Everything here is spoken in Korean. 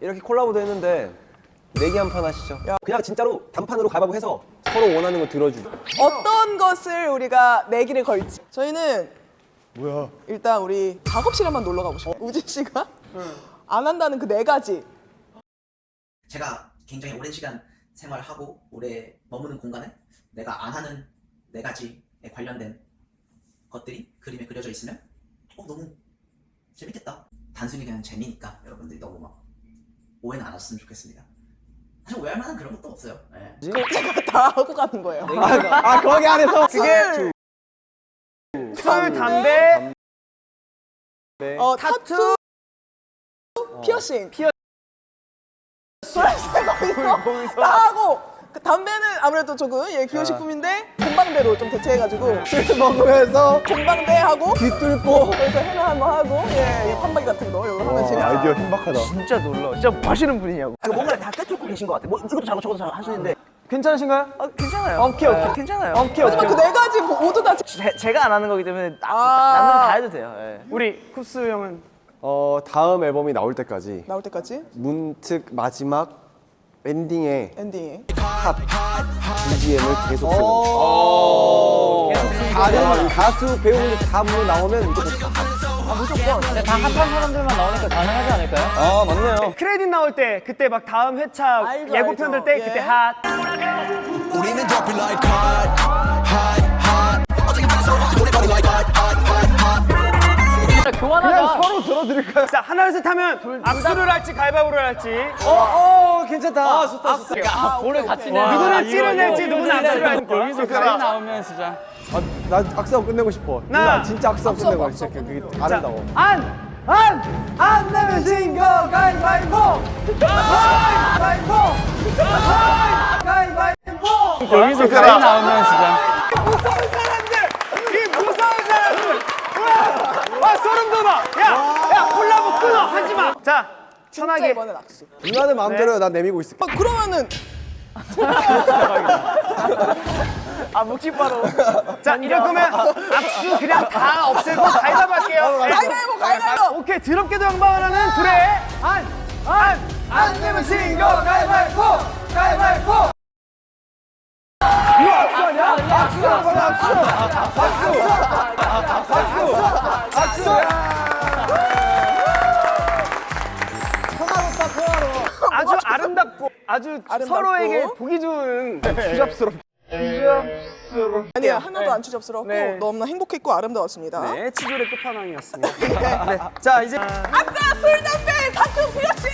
이렇게 콜라보도 했는데 내기 한 판 하시죠. 그냥 진짜로 단판으로 가바고 해서 서로 원하는 거 들어주고. 어떤 것을 우리가 내기를 걸지. 저희는 뭐야? 일단 우리 작업실 한번 놀러 가고 싶어요. 우진 씨가 안 한다는 그 네 가지. 제가 굉장히 오랜 시간 생활하고 오래 머무는 공간에 내가 안 하는 네 가지에 관련된 것들이 그림에 그려져 있으면 어 너무 재밌겠다. 단순히 그냥 재미니까 여러분들이 너무 막 오해는 안 하셨으면 좋겠습니다. 사실 오해할 만한 그런 것도 없어요. 예. 제가 다 하고 가는 거예요. 아 거기 안에서 술, 술, 담배, 어, 타투, 피어싱, 피어. 거기서. 다 하고. 그 담배는 아무래도 조금 예 기호식품인데 공방대로 좀 대체해가지고 술 먹으면서 공방대 하고 귀 뚫고. 거기서 해는 한번 하고 판박이 같은 거 이거 하면 재밌어. 아이디어 신박하다. 진짜 놀라. 진짜 마시는 분이냐고. 뭔가 다 꿰뚫고 계신 것 같아. 뭐 이것도 잘하고 저것도 잘 하시는데 괜찮으신가요? 아, 괜찮아요. 오케이, 오케이. 네, 괜찮아요. 오케이, 오케이. 하지만 그 네 가지 모두 다 제, 제가 안 하는 거기 때문에 나, 아. 남들은 다 해도 돼요. 예. 우리 쿠스 형은 어 다음 앨범이 나올 때까지 나올 때까지 문특 마지막 엔딩에 엔딩에 BGM을 계속 쓰는. 다른 가수 배우분들 다 물론 나오면 무조건 다 핫한 사람들만 나오니까 가능하지 않을까요? 아 맞네요. 크레딧 나올 때 그때 막 다음 회차 알죠, 예고편 알죠. 들때 예. 그때 핫. 교환하자. 서로 들어드릴까요? 자 하나 둘셋 하면 악수를 할지 가위바위보를 할지 어 괜찮다. 아 좋다 좋다. 아, 볼을 같이 내. 누구는 찌를 낼지 누구는 악수를 할지 여기서 가위 나오면 진짜. 나 악수하고 끝내고 싶어. 나 진짜 악수하고 끝내고 진짜 그게 아름다워. 안! 안! 안 내면 진거 가위바위보! 가위바위보! 가위바위보! 여기서 가위 나오면 진짜. 무서운 사람들! 이 무서운 사람들! 와, 와 소름 돋아! 야! 야 콜라보 끊어! 하지 마! 자 진짜 편하게 이번엔 악수. 누나는 마음대로 난 내밀고 있을게. 어, 그러면은 아 묵직바로 자 이럴 거면 악수 그냥 다 없애고 가위바위보 할게요 네. 가위바위보, 가위바위보. 오케이 더럽게도 양방하는 둘의 안! 안! 안 내면 진거 가위바위보! 가위바위보! 이거 악수 아니야? 악수야 악수! 악수! 아주 아름답고 아주 아름답고. 서로에게 보기 좋은 추잡스럽. 아니야 하나도 안 추잡스럽고 네. 너무나 행복했고 아름다웠습니다. 네, 치졸의 끝판왕이었습니다. 네. 자, 이제 아싸 술 담배 타투 피어싱.